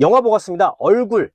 영화 보고 왔습니다. 얼굴.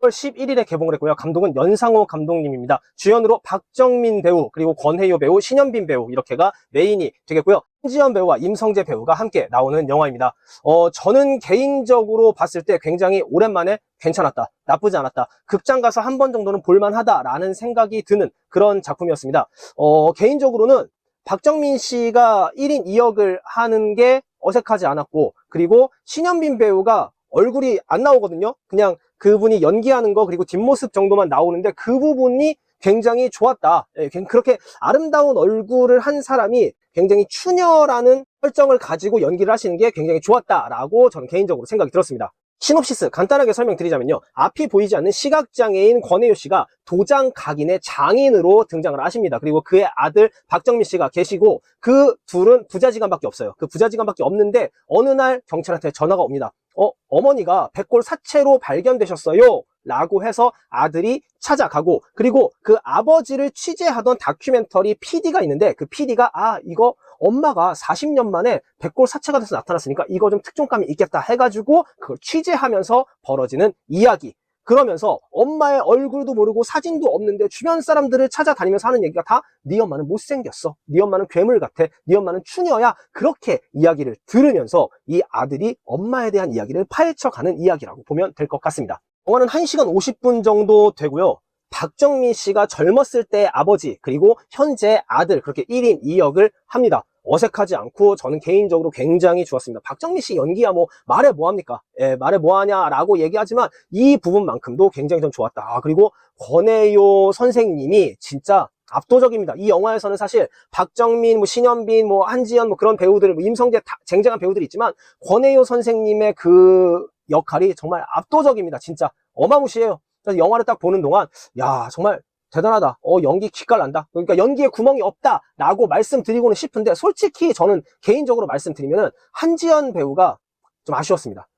10월 11일에 개봉을 했고요. 감독은 연상호 감독님입니다. 주연으로 박정민 배우, 그리고 권혜요 배우, 신현빈 배우 이렇게가 메인이 되겠고요. 신지연 배우와 임성재 배우가 함께 나오는 영화입니다. 어, 저는 개인적으로 봤을 때 굉장히 오랜만에 괜찮았다, 나쁘지 않았다, 극장 가서 한 번 정도는 볼만하다라는 생각이 드는 그런 작품이었습니다. 어, 개인적으로는 박정민 씨가 1인 2역을 하는 게 어색하지 않았고, 그리고 신현빈 배우가 얼굴이 안 나오거든요. 그냥 그분이 연기하는 거 그리고 뒷모습 정도만 나오는데 그 부분이 굉장히 좋았다. 예, 그렇게 아름다운 얼굴을 한 사람이 굉장히 추녀라는 설정을 가지고 연기를 하시는 게 굉장히 좋았다라고 저는 개인적으로 생각이 들었습니다. 시놉시스 간단하게 설명드리자면요. 앞이 보이지 않는 시각장애인 권혜요 씨가 도장 각인의 장인으로 등장을 하십니다. 그리고 그의 아들 박정민 씨가 계시고 그 둘은 부자지간밖에 없어요. 그 부자지간밖에 없는데 어느 날 경찰한테 전화가 옵니다. 어, 어머니가 백골 사체로 발견되셨어요. 라고 해서 아들이 찾아가고 그리고 그 아버지를 취재하던 다큐멘터리 PD가 있는데 그 PD가 아 이거 엄마가 40년 만에 백골 사체가 돼서 나타났으니까 이거 좀 특종감이 있겠다 해가지고 그걸 취재하면서 벌어지는 이야기 그러면서 엄마의 얼굴도 모르고 사진도 없는데 주변 사람들을 찾아다니면서 하는 얘기가 다 네 엄마는 못생겼어. 네 엄마는 괴물 같아. 네 엄마는 추녀야. 그렇게 이야기를 들으면서 이 아들이 엄마에 대한 이야기를 파헤쳐가는 이야기라고 보면 될 것 같습니다. 영화는 1시간 50분 정도 되고요. 박정민 씨가 젊었을 때 아버지 그리고 현재 아들 그렇게 1인 2역을 합니다. 어색하지 않고 저는 개인적으로 굉장히 좋았습니다. 박정민 씨 연기야 뭐 말해 뭐합니까? 예, 말해 뭐하냐라고 얘기하지만 이 부분만큼도 굉장히 좀 좋았다. 아, 그리고 권혜요 선생님이 진짜 압도적입니다. 이 영화에서는 사실 박정민, 뭐 신현빈, 뭐 한지연 뭐 그런 배우들, 뭐 임성재 다 쟁쟁한 배우들이 있지만 권혜요 선생님의 그 역할이 정말 압도적입니다. 진짜 어마무시해요. 그래서 영화를 딱 보는 동안 야 정말 대단하다. 어 연기 기깔난다. 그러니까 연기에 구멍이 없다라고 말씀드리고는 싶은데 솔직히 저는 개인적으로 말씀드리면은 한지연 배우가 좀 아쉬웠습니다.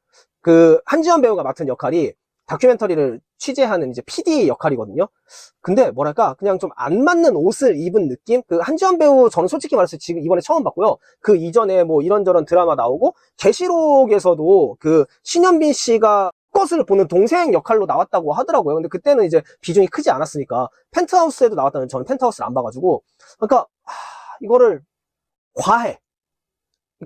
그 한지연 배우가 맡은 역할이 다큐멘터리를 취재하는 이제 PD 역할이거든요. 근데 뭐랄까 그냥 좀 안 맞는 옷을 입은 느낌? 그 한지연 배우 저는 솔직히 말해서 지금 이번에 처음 봤고요. 그 이전에 뭐 이런저런 드라마 나오고 계시록에서도 그 신현빈 씨가 것을 보는 동생 역할로 나왔다고 하더라고요. 근데 그때는 이제 비중이 크지 않았으니까 펜트하우스에도 나왔다는 저는 펜트하우스를 안 봐가지고 그러니까 하, 이거를 과해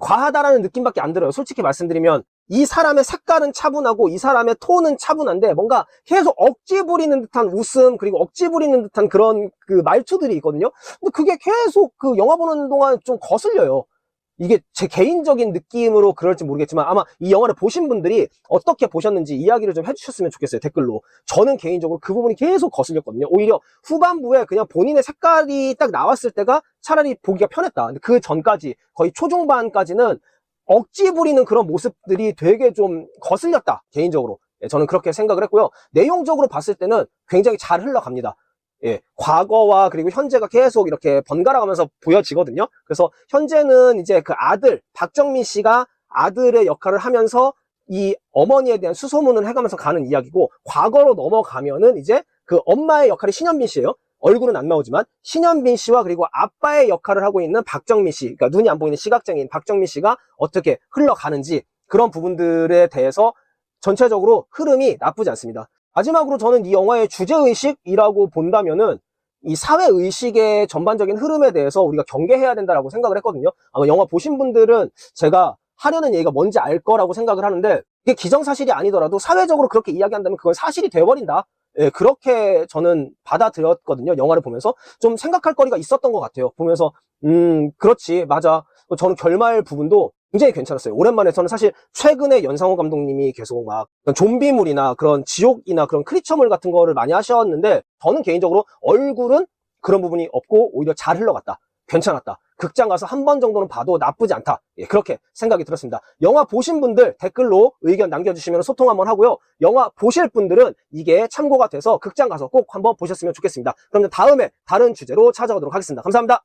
과하다라는 느낌밖에 안 들어요. 솔직히 말씀드리면 이 사람의 색깔은 차분하고 이 사람의 톤은 차분한데 뭔가 계속 억지 부리는 듯한 웃음 그리고 억지 부리는 듯한 그런 그 말투들이 있거든요. 근데 그게 계속 그 영화 보는 동안 좀 거슬려요. 이게 제 개인적인 느낌으로 그럴지 모르겠지만 아마 이 영화를 보신 분들이 어떻게 보셨는지 이야기를 좀 해주셨으면 좋겠어요 댓글로. 저는 개인적으로 그 부분이 계속 거슬렸거든요. 오히려 후반부에 그냥 본인의 색깔이 딱 나왔을 때가 차라리 보기가 편했다. 근데 그 전까지 거의 초중반까지는 억지 부리는 그런 모습들이 되게 좀 거슬렸다 개인적으로. 예, 저는 그렇게 생각을 했고요. 내용적으로 봤을 때는 굉장히 잘 흘러갑니다 예, 과거와 그리고 현재가 계속 이렇게 번갈아 가면서 보여지거든요. 그래서 현재는 이제 그 아들, 박정민 씨가 아들의 역할을 하면서 이 어머니에 대한 수소문을 해가면서 가는 이야기고, 과거로 넘어가면은 이제 그 엄마의 역할이 신현빈 씨예요. 얼굴은 안 나오지만 신현빈 씨와 그리고 아빠의 역할을 하고 있는 박정민 씨, 그러니까 눈이 안 보이는 시각장애인 박정민 씨가 어떻게 흘러가는지 그런 부분들에 대해서 전체적으로 흐름이 나쁘지 않습니다. 마지막으로 저는 이 영화의 주제의식이라고 본다면은 이 사회의식의 전반적인 흐름에 대해서 우리가 경계해야 된다라고 생각을 했거든요. 아마 영화 보신 분들은 제가 하려는 얘기가 뭔지 알 거라고 생각을 하는데 이게 기정사실이 아니더라도 사회적으로 그렇게 이야기한다면 그건 사실이 되어버린다. 예, 그렇게 저는 받아들였거든요. 영화를 보면서 좀 생각할 거리가 있었던 것 같아요. 보면서 음 그렇지 맞아. 저는 결말 부분도 굉장히 괜찮았어요. 오랜만에 저는 사실 최근에 연상호 감독님이 계속 막 좀비물이나 그런 지옥이나 그런 크리처물 같은 거를 많이 하셨는데 저는 개인적으로 얼굴은 그런 부분이 없고 오히려 잘 흘러갔다. 괜찮았다. 극장 가서 한 번 정도는 봐도 나쁘지 않다. 예, 그렇게 생각이 들었습니다. 영화 보신 분들 댓글로 의견 남겨주시면 소통 한번 하고요. 영화 보실 분들은 이게 참고가 돼서 극장 가서 꼭 한번 보셨으면 좋겠습니다. 그럼 다음에 다른 주제로 찾아오도록 하겠습니다. 감사합니다.